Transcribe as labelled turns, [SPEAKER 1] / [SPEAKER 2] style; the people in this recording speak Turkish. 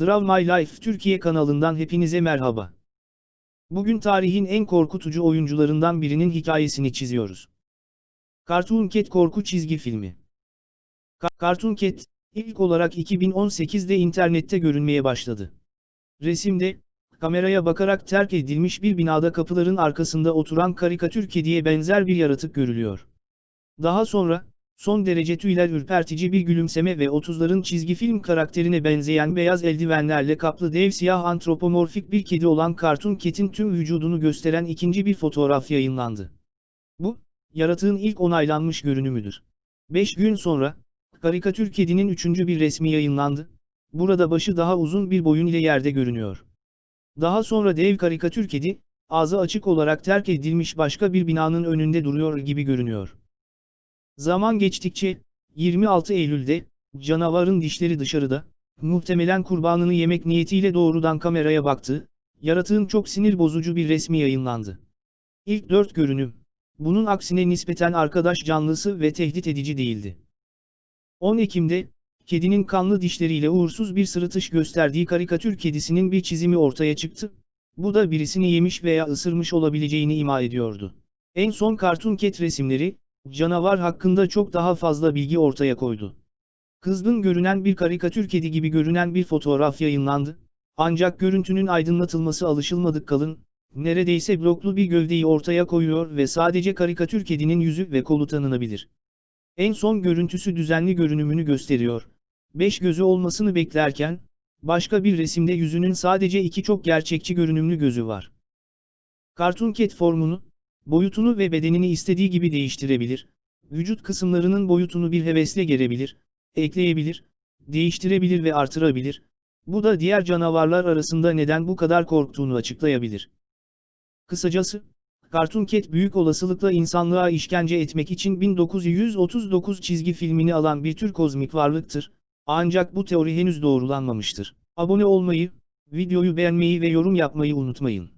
[SPEAKER 1] Draw My Life Türkiye kanalından hepinize merhaba. Bugün tarihin en korkutucu oyuncularından birinin hikayesini çiziyoruz. Cartoon Cat korku çizgi filmi. Ka- Cartoon Cat, ilk olarak 2018'de internette görünmeye başladı. Resimde, kameraya bakarak terk edilmiş bir binada kapıların arkasında oturan karikatür kediye benzer bir yaratık görülüyor. Daha sonra, son derece tüyler ürpertici bir gülümseme ve 30'ların çizgi film karakterine benzeyen beyaz eldivenlerle kaplı dev siyah antropomorfik bir kedi olan Cartoon Cat'in tüm vücudunu gösteren ikinci bir fotoğraf yayınlandı. Bu, yaratığın ilk onaylanmış görünümüdür. 5 gün sonra, karikatür kedinin üçüncü bir resmi yayınlandı. Burada başı daha uzun bir boyun ile yerde görünüyor. Daha sonra dev karikatür kedi, ağzı açık olarak terk edilmiş başka bir binanın önünde duruyor gibi görünüyor. Zaman geçtikçe, 26 Eylül'de, canavarın dişleri dışarıda, muhtemelen kurbanını yemek niyetiyle doğrudan kameraya baktı, yaratığın çok sinir bozucu bir resmi yayınlandı. İlk dört görünüm, bunun aksine nispeten arkadaş canlısı ve tehdit edici değildi. 10 Ekim'de, kedinin kanlı dişleriyle uğursuz bir sırıtış gösterdiği karikatür kedisinin bir çizimi ortaya çıktı, bu da birisini yemiş veya ısırmış olabileceğini ima ediyordu. En son Cartoon Cat resimleri, canavar hakkında çok daha fazla bilgi ortaya koydu. Kızgın görünen bir karikatür kedi gibi görünen bir fotoğraf yayınlandı. Ancak görüntünün aydınlatılması alışılmadık kalın, neredeyse bloklu bir gövdeyi ortaya koyuyor ve sadece karikatür kedinin yüzü ve kolu tanınabilir. En son görüntüsü düzenli görünümünü gösteriyor. Beş gözü olmasını beklerken, başka bir resimde yüzünün sadece iki çok gerçekçi görünümlü gözü var. Cartoon Cat formunu, boyutunu ve bedenini istediği gibi değiştirebilir, vücut kısımlarının boyutunu bir hevesle gerebilir, ekleyebilir, değiştirebilir ve artırabilir, bu da diğer canavarlar arasında neden bu kadar korktuğunu açıklayabilir. Kısacası, Cartoon Cat büyük olasılıkla insanlığa işkence etmek için 1939 çizgi filmini alan bir tür kozmik varlıktır, ancak bu teori henüz doğrulanmamıştır. Abone olmayı, videoyu beğenmeyi ve yorum yapmayı unutmayın.